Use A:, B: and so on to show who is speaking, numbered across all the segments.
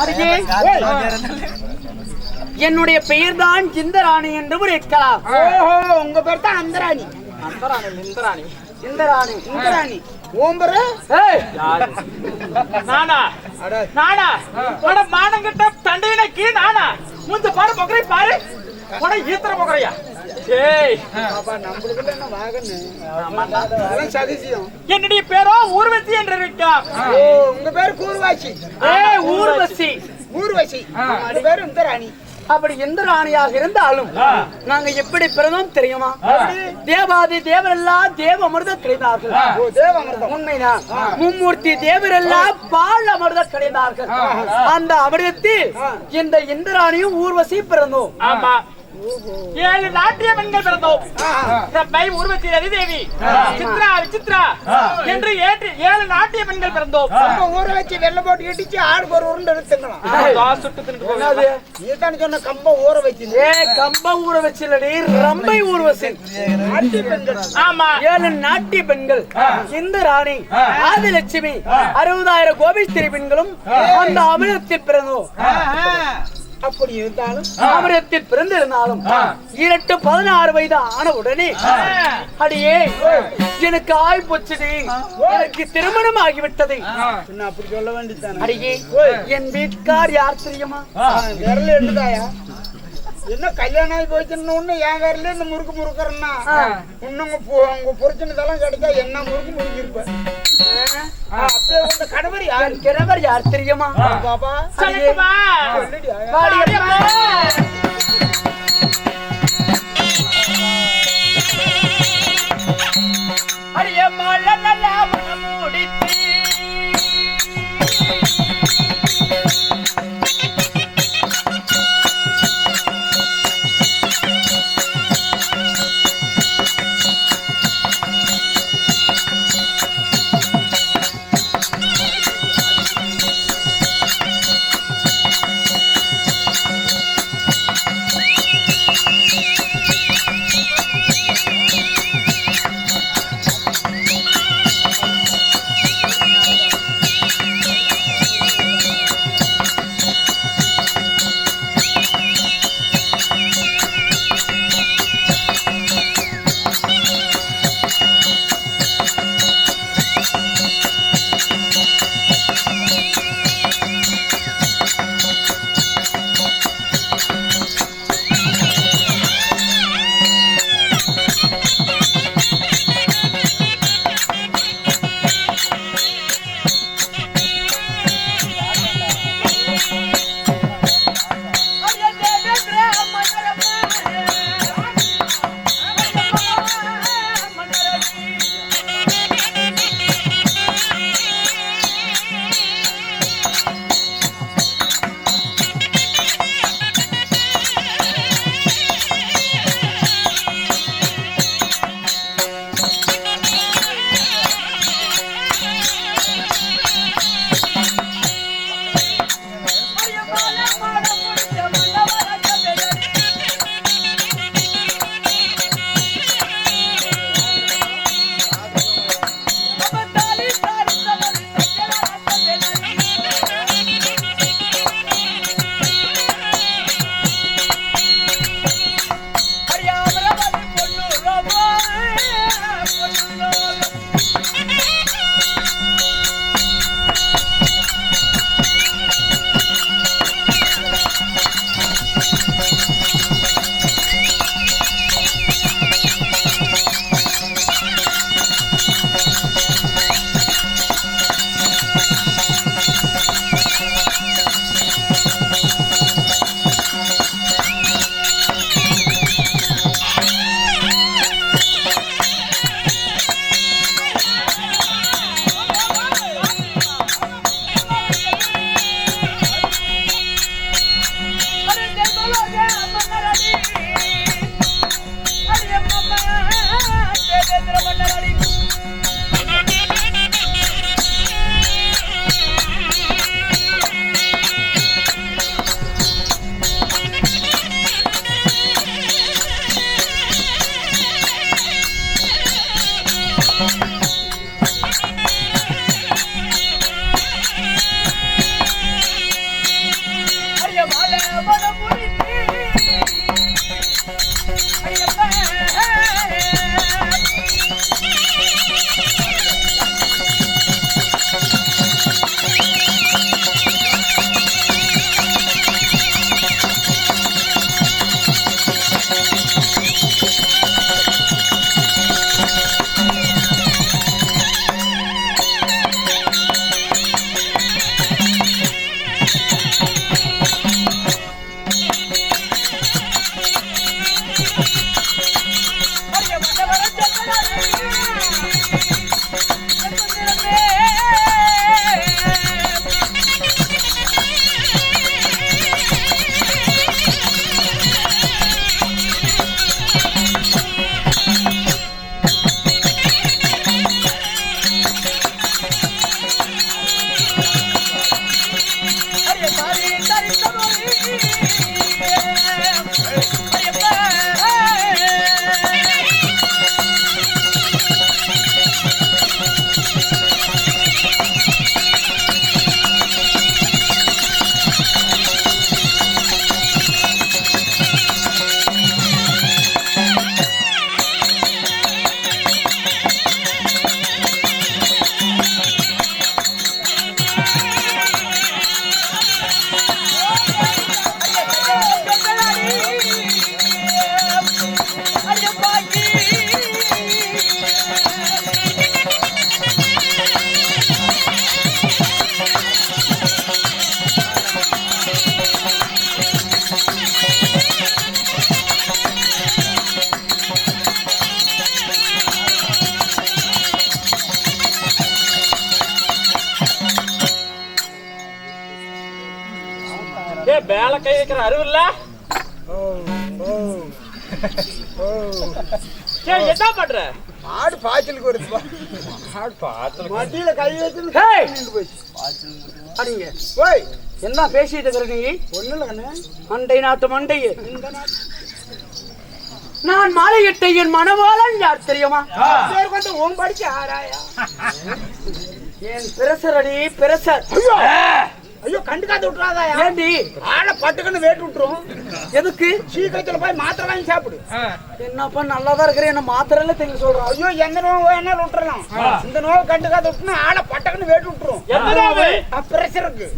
A: அருகே என்னுடைய பெயர் தான் சிந்தராணி என்று இருக்கலாம்
B: ஓஹோ உங்க பேர் தான் அந்தராணி.
A: அந்தராணி இந்திராணி. இந்திராணி
B: இந்தராணி. ஓம்பரு
A: ஏய்.
C: நானா? நானா? உட மானங்கிட்ட தண்டையினக்கு நானா? முந்த பாரு பொக்கரை பாரு. உட ஈத்திர பொக்கரையா என்னுடைய பேரோ ஊர்வசி என்று இருக்காம்
B: உங்க பேர் கூர்வாச்சி
A: ஏய் ஊர்வசி.
B: ஊர்வசி பேர் இந்தராணி
A: அப்படி இந்திராணியாக இருந்தாலும் நாங்க எப்படி பிறந்தோம் தெரியுமா? தேவாதி தேவரெல்லாம் தேவ அமிர்தம் கிடைத்தார்கள். உண்மைதான். மும்மூர்த்தி தேவரெல்லாம் பால் அமிர்தம் கிடைத்தார்கள். அந்த அமிர்தத்தில் இந்த இந்திராணியும் ஊர்வசி பிறந்தோம்.
C: ஆமா. ஏழு நாட்டிய பெண்கள் பிறந்தோம். ரப்பை ஊர்வசி ரதிதேவி சித்ரா விசித்ரா என்று ஏற்று ஏழு நாட்டிய பெண்கள் பிறந்தோம்.
B: ஊரை வச்சு வெள்ளை போட்டு இடிச்சு ஆளுக்கு ஒரு உருண்டை எடுத்துக்கலாம்.
C: சுட்டு.
A: என்னது?
B: நீதானே சொன்ன கம்ப ஊற வச்சு
A: ஏ கம்ப ஊர்வசிலடி ரம்பை ஊர்வசி
B: நாட்டி பெண்கள்.
C: ஆமா.
A: ஏழு நாட்டிய பெண்கள். இந்த ராணி ஆதிலட்சுமி அறுபதாயிரம் கோபிஸ்திரி பெண்களும் அந்த அமிர்தத்தில் பிறந்தோம்.
B: அப்படி இருந்தாலும்
A: அமிர்தத்தில் பிறந்திருந்தாலும் இரண்டு பதினாறு வயது ஆன உடனே அடியே எனக்கு ஆய் போச்சுடி. எனக்கு திருமணம் ஆகிவிட்டது.
B: என்ன அப்படி சொல்ல வேண்டியதானே
A: அடியே என் வீட்டுக்கார் யார் தெரியுமா?
B: விரல் எடுத்தாயா என்ன கல்யாணம் ஆகி போச்சுன்னு ஒண்ணு என் விரல இந்த முறுக்கு முறுக்குறேன்னா இன்னும் உங்க புரிச்சினதெல்லாம் கிடைச்சா என்ன முறுக்கு முறுக்கிருப்பேன் கணவர் யாரு
A: கிழவர் யார் தெரியுமா
B: பாப்பா
C: மேல கை வைக்கிற அறிவு இல்ல? என்ன பண்ற?
B: மாடு பாய்ச்சலுக்கு வருதுப்பா மத்தியில கை வச்சு
A: ஹேய்!
B: நின்று போச்சு ஓய்.
A: என்ன பேசிட்டு இருக்கிற நீ?
B: ஒண்ணு இல்ல
A: மண்டை நாட்டு மண்டையே. நான் மாலையிட்ட என் மனவாளன் யார் தெரியுமா?
B: உன் படிக்க ஆராயா?
A: என் பிரசர். அடி பிரசர்
B: ஐயோ கண்டுக்காத விட்டுறாதாயா
A: ஏண்டி?
B: ஆளை பட்டுக்குன்னு வேட்டு விட்டுரும்.
A: எதுக்கு?
B: சீக்கிரத்துல போய் மாத்திரை வாங்கி சாப்பிடு.
A: என்னப்பா நல்லாதான் இருக்கிற என்ன மாத்திரல தெங்க சொல்றான்
B: ஐயோ எந்த நோவு வேணாலும் விட்டுறலாம்? இந்த நோவு கண்டுக்காத விட்டுனா ஆளை பட்டக்குன்னு வேட்டு விட்டுரும்.
C: எந்த நோவு?
B: பிரஷருக்கு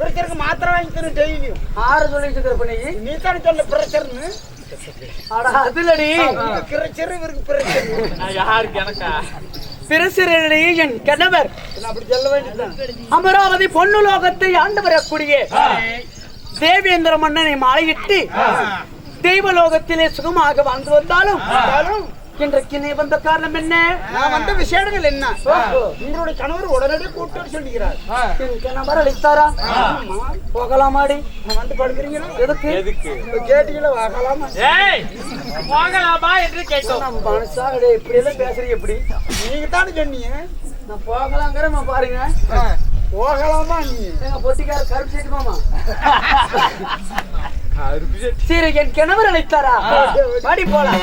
B: பிரஷருக்கு மாத்திரை வாங்கி தரும் டெய்லியும்.
A: ஆறு சொல்லிட்டு இருக்கிற பண்ணி
B: நீ? தானே சொல்ல பிரஷர்னு
A: அட அதுலடி
B: பிரஷர் இவருக்கு பிரஷர்
C: நான் யாருக்கு எனக்கா?
A: பிரசரடி என் கணவர் அமராவதி பொன்னு லோகத்தை ஆண்டு வரக்கூடிய தேவேந்திர மன்னனை மாலையிட்டு தெய்வலோகத்திலே சுகமாக வாழ்ந்து வந்தாலும் இன்றைக்கு நீ வந்த காரணம் என்ன?
B: நான் வந்த விஷயங்கள் என்ன. உங்களுடைய கணவர் உடனடியே கூப்பிட்டு வர சொல்லிக்கிறார்
A: என் கணவர் அளித்தாரா? போகலாமாடி?
B: நான் வந்து படுக்கிறீங்களா?
A: எதுக்கு?
C: எதுக்கு?
B: கேட்டீங்களா வாங்கலாமா?
C: ஏய் போகலாமா என்று கேட்டோம்.
A: நம்ம மனசாக இப்படி எல்லாம் பேசுறீங்க எப்படி?
B: நீங்க தானே சொன்னீங்க?
A: நான் போகலாங்கிற பாருங்க.
B: போகலாமா நீ?
A: எங்க பொட்டிக்கார கருப்பு சேர்த்து மாமா. சரி என் கிணவர் அழைத்தாரா? பாடி போலாம்.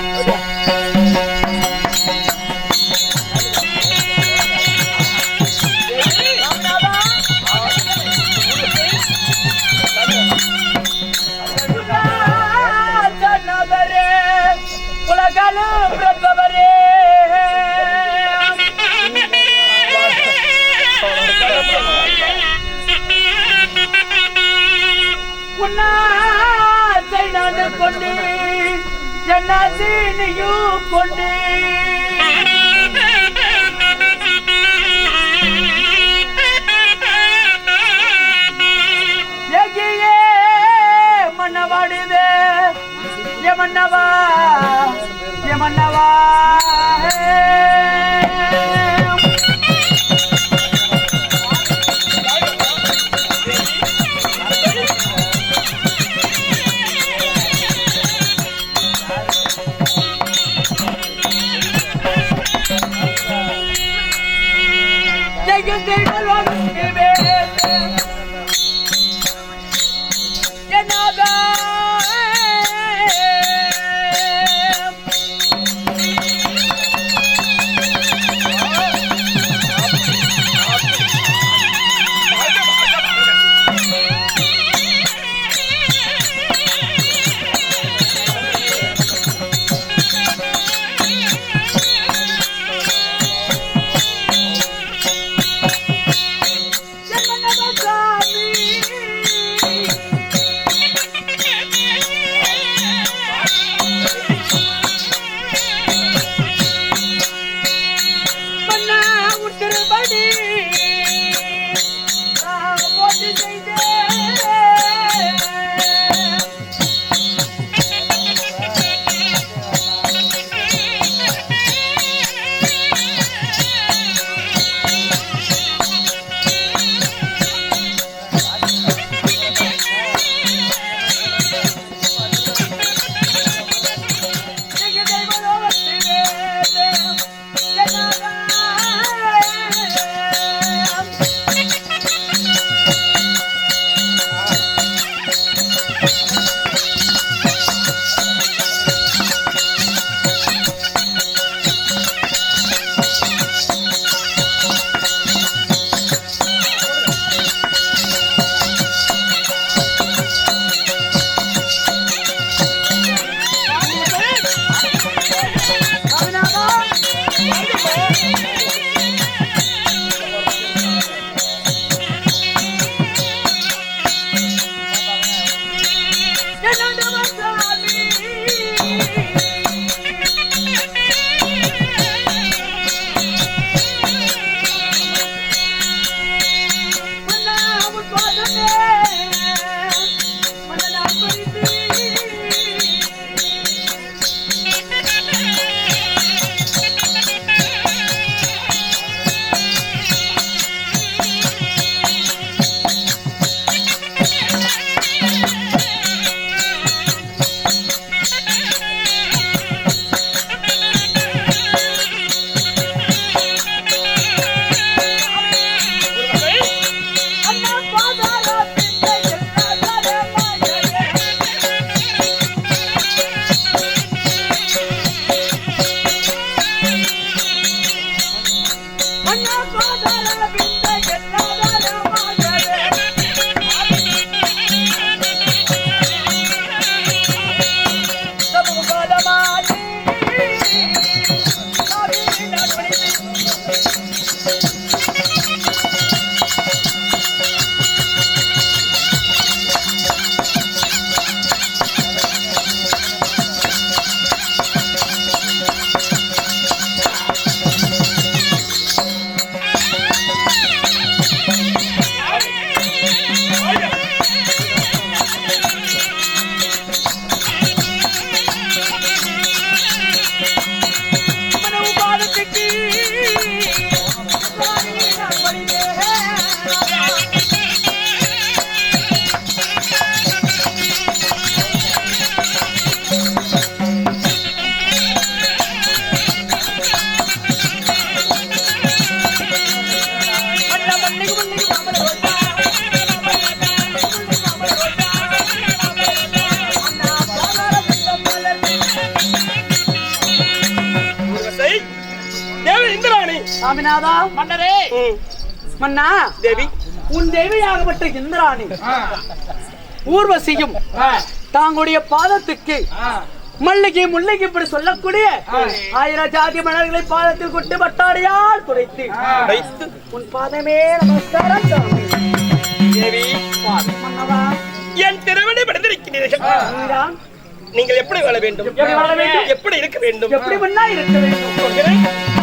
A: ஜன்னாசினியும் கொண்டு மன்னா
D: தேவி.
A: உன் தேவியாகப்பட்ட இந்திராணி ஊர்வசியும் தாங்களுடைய பாதத்துக்கு மல்லிகை முல்லைக்கு இப்படி சொல்லக்கூடிய ஆயிரம் ஜாதி மலர்களை பாதத்தில் கொண்டு பட்டாடையால் துடைத்து உன் பாதமே நமஸ்காரம்.
D: தேவி.
A: மன்னவா.
D: என் திருவடி படுத்திருக்கிறீர்கள். நீங்கள் எப்படி வாழ வேண்டும்?
A: எப்படி வாழ வேண்டும்?
D: எப்படி இருக்க வேண்டும்?
A: எப்படி மன்னா இருக்க வேண்டும்?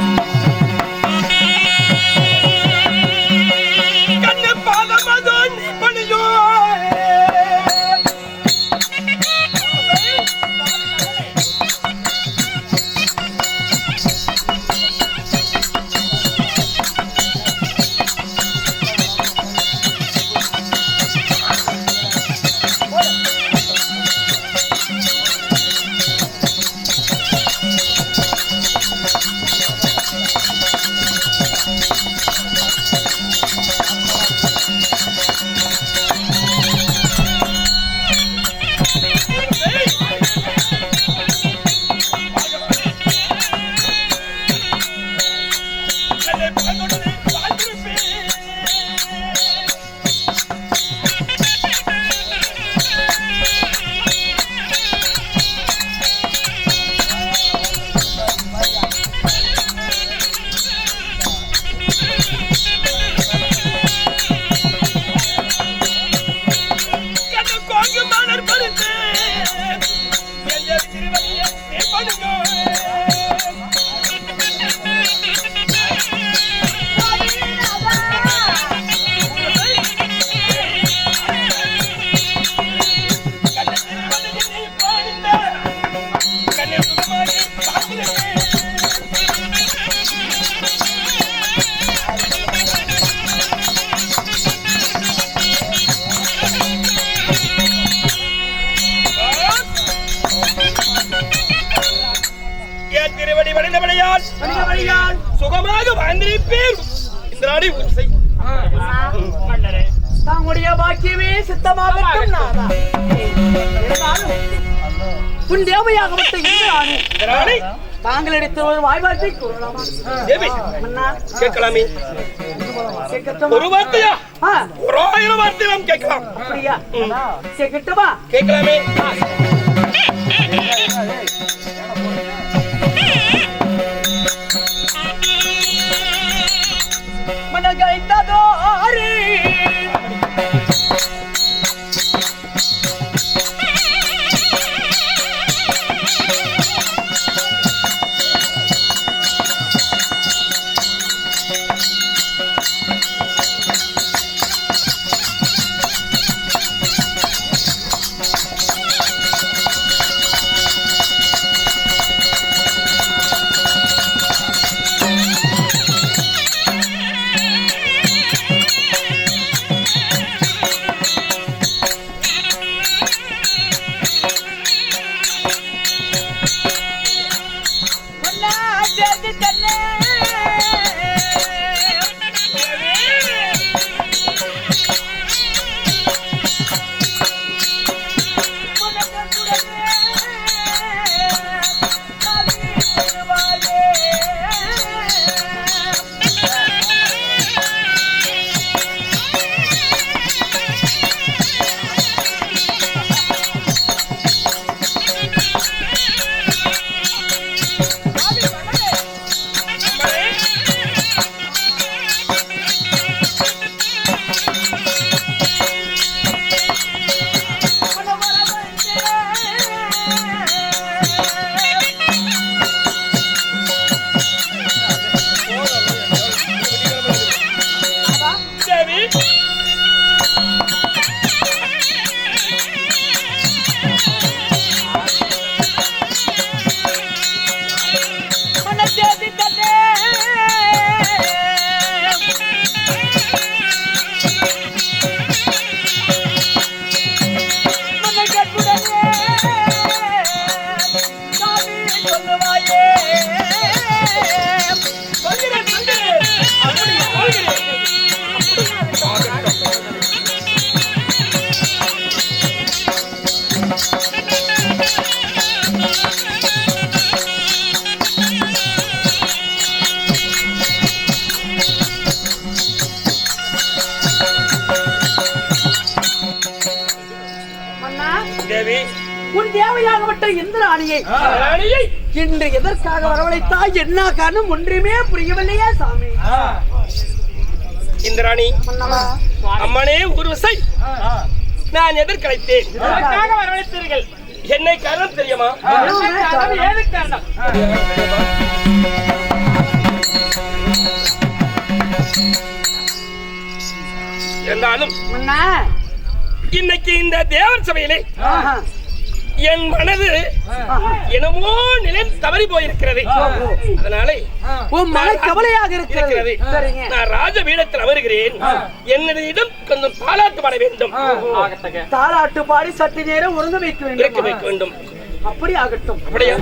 A: ஒரு வாய்வார்த்தை கூறலாமா
D: தேவி கேட்கலாமே. ஒரு வார்த்தையா? ஒரு ஆயிரம் வார்த்தை நாம் கேட்கலாம்.
A: அப்படியா? கேட்கட்டுமா?
D: கேட்கலாமே.
A: மனகைத்ததோரி தேவையாகப்பட்ட இந்திராணியை
D: ராணியை
A: இன்று எதற்காக வரவழைத்தாய் என்ன காரணம் ஒன்றுமே புரியவில்லையா சாமி
D: இந்திராணி அம்மனே உருவசை நான் எதிர்கலைத்தேன்
C: அதற்காக வரவழைத்தீர்கள்
D: என்னை காரணம் தெரியுமா
C: ஏது காரணம்
D: இருந்தாலும் இன்னைக்கு இந்த தேவர் சபையிலே என் மனது. என்னமோ நிலை தவறி போயிருக்கிறது. அதனாலே
A: உன் மன கவலையாக இருக்கிறது.
D: நான் ராஜ வீடத்தில் அமர்கிறேன். என்னிடம் கொஞ்சம் தாளாட்டு பாட வேண்டும்.
A: தாலாட்டு பாடி சற்று நேரம் உறங்க வைக்க
D: இருக்க
A: வேண்டும்
D: வைக்க வேண்டும்.
A: அப்படி ஆகட்டும்.
D: அப்படியா?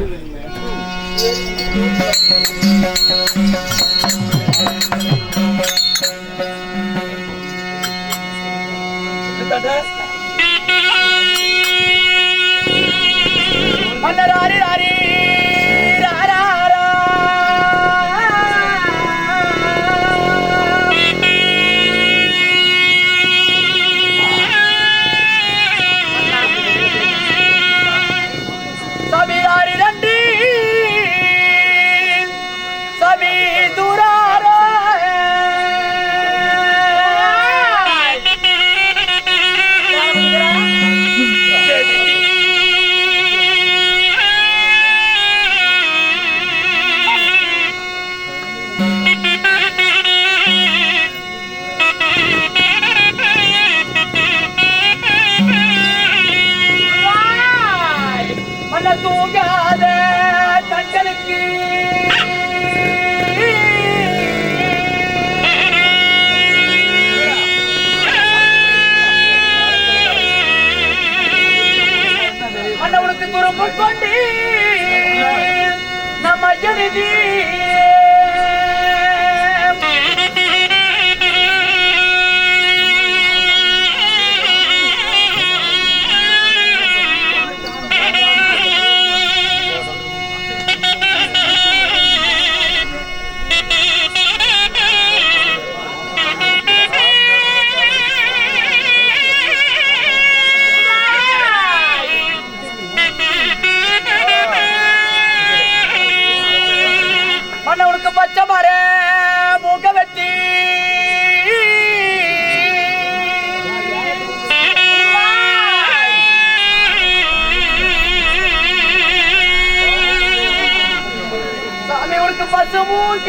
A: மன்னராரி ராரி ராராரா.
D: मसूत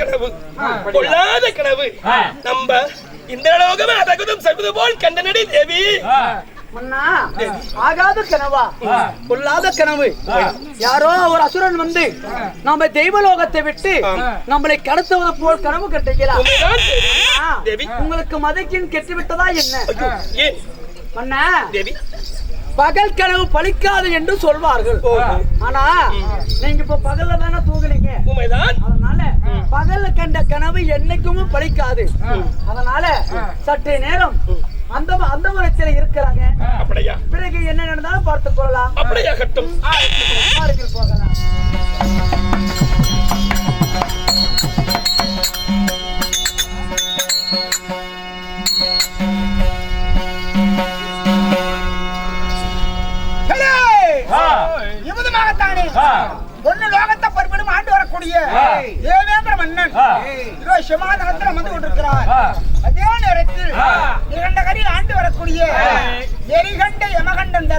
D: கனவு. கொள்ளாத கனவு. நம்ம இந்த லோகமே அதகுதம் செய்வது போல் கண்டனடி தேவி.
A: மன்னா ஆகாத கனவா? கொள்ளாத கனவு. யாரோ ஒரு அசுரன் வந்து நம்ம தெய்வலோகத்தை விட்டு நம்மளை கடத்துவது போல் கனவு கட்டுகிறார். உங்களுக்கு மதைக்கின் கெட்டு விட்டதா என்ன மன்னா
D: தேவி.
A: பகல் கனவு பலிக்காது என்று சொல்வார்கள் ஆனா நீங்க இப்ப பகல்ல தானே தூங்குறீங்க அதனால பகல்ல கண்ட கனவு என்னைக்குமே பலிக்காது அதனால சற்றே நேரம் அந்த அந்த மரத்தில் இருக்கிறாங்க
D: அப்படியா
A: பிறகு என்ன நடந்தாலும் பார்த்துக் கொள்ளலாம்
D: அப்படியாகட்டும்
A: அருகில் போகலாம்
B: ஆண்டு வரக்கூடிய தேவேந்திர மன்னன் இதோ சிமாதனத்தில் வந்து கொண்டிருக்கிறார். அதே நேரத்தில் ஆண்டு வரக்கூடிய எரிகண்ட யமகண்டன்